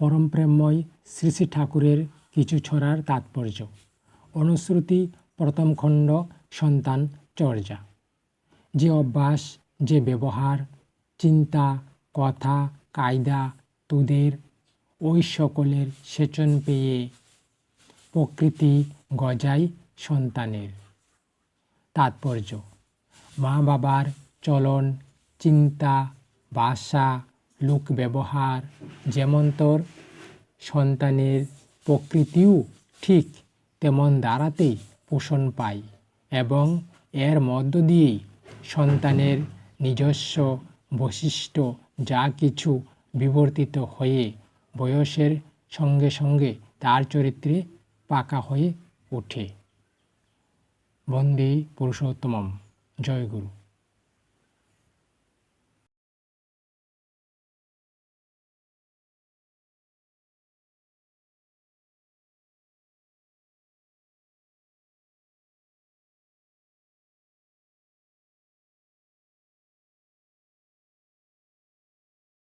পরমপ্রেমময় শ্রী শ্রী ঠাকুরের কিছু ছড়ার তাৎপর্য। অনুশ্রুতি প্রথম খণ্ড, সন্তান চর্যা। যে অভ্যাস, যে ব্যবহার, চিন্তা, কথা, কায়দা, তোদের, ওই সকলের সেচন পেয়ে প্রকৃতি গজায় সন্তানের। তাৎপর্য মা বাবার চলন, চিন্তা ভাষা লোক ব্যবহার, যেমন তোর সন্তানের প্রকৃতিও ঠিক তেমন দ্বারাতেই পোষণ পায় এবং এর মধ্য দিয়েই সন্তানের নিজস্ব বৈশিষ্ট্য যা কিছু বিবর্তিত হয়ে বয়সের সঙ্গে সঙ্গে তার চরিত্রে পাকা হয়ে ওঠে। বন্দে পুরুষোত্তমম। জয় গুরু।